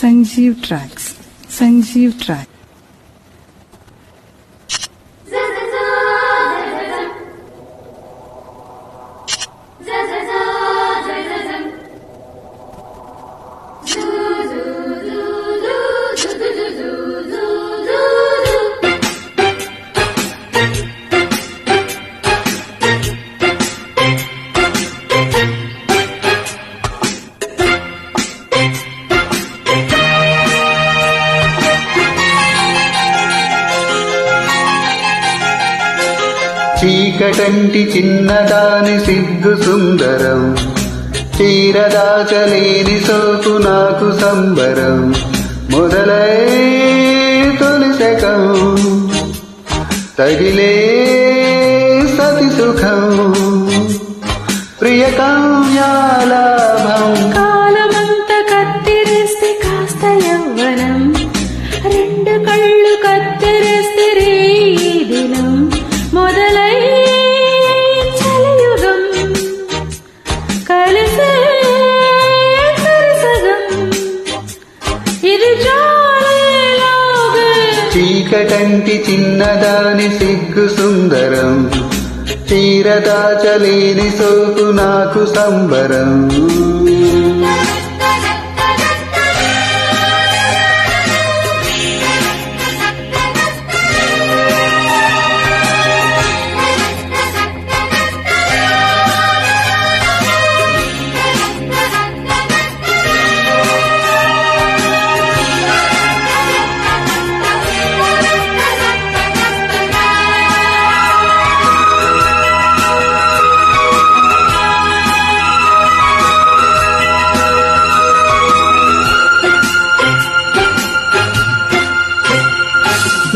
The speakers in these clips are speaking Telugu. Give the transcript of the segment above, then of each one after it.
സഞ്ജീവ് ട്രാക്സ്. സഞ്ജീവ് ട്രാക്സ്. చీకటంటి చిన్నదాని సిగ్గు సుందరం. తీరదాచలేని సోకు నాకు సంబరం. మొదలై తొలిసకం తగిలే సతి సుఖం. ప్రియ కావ్యాలాభం కాలమంత కత్తిరేస్తే కాస్త యవ్వనం. రెండు కళ్ళు కత్తిరేస్తే రే దినం. చీకటంటి చిన్నదాని సిగ్గు సుందరం. తీరదాచలేని సోకు నాకు సంబరం.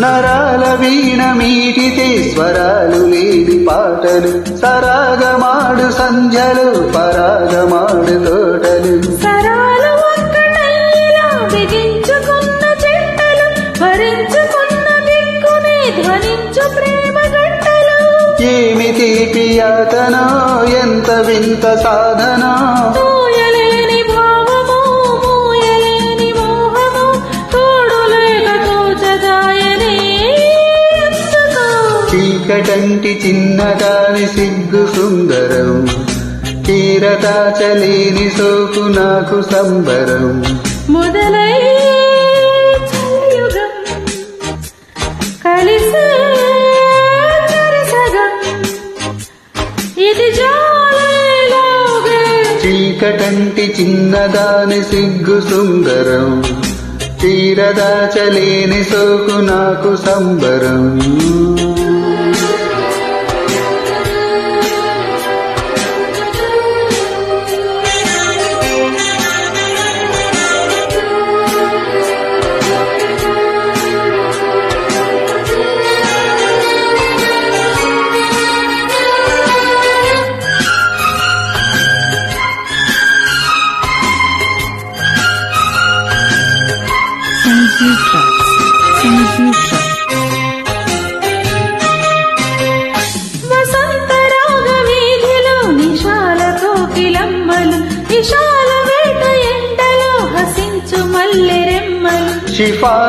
నరాల వీణ మీటితే స్వరాలు లేని పాటలు. సరాగమాడు సంధ్యలు పరాగమాడు తోటలు. ఏమి తీపి యాతనో ఎంత వింత సాధనో. చీకటంటి చిన్నదాని సిగ్గు సుందరం. చీరదాచలేని సోకు నాకు సంబరం. మొదలై కలిసే ఇది చీకటంటి చిన్నదాని సిగ్గు సుందరం. చీరదాచలేని సోకు నాకు సంబరం. సంజీవ్ ట్రాక్స్ సంజీవ్ ట్రాక్ వసంత రాగ వీధిలో నిశాల కోకిలమ్మలు విశాల వేట ఎండలో హసించు మల్లె రెమ్మలు షిఫాను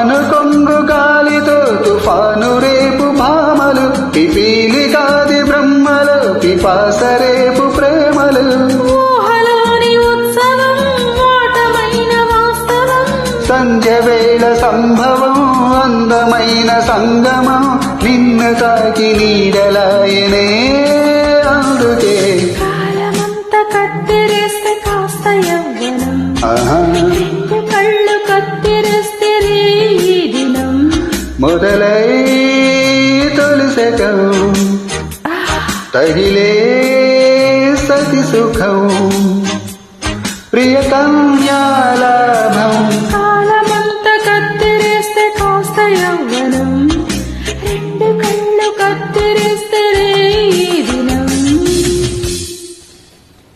సంధ్య వేళ సంభవం అందమైన సంగమం నిన్ను తాకి నీడలాయనే అందుకే. కాలమంత కత్తిరేస్తే కాస్త యవ్వనం. కళ్ళు కత్తిరేస్తే దినం. మొదలై తొలిసకం తగిలే సతి సుఖం. ప్రియ కన్యాలా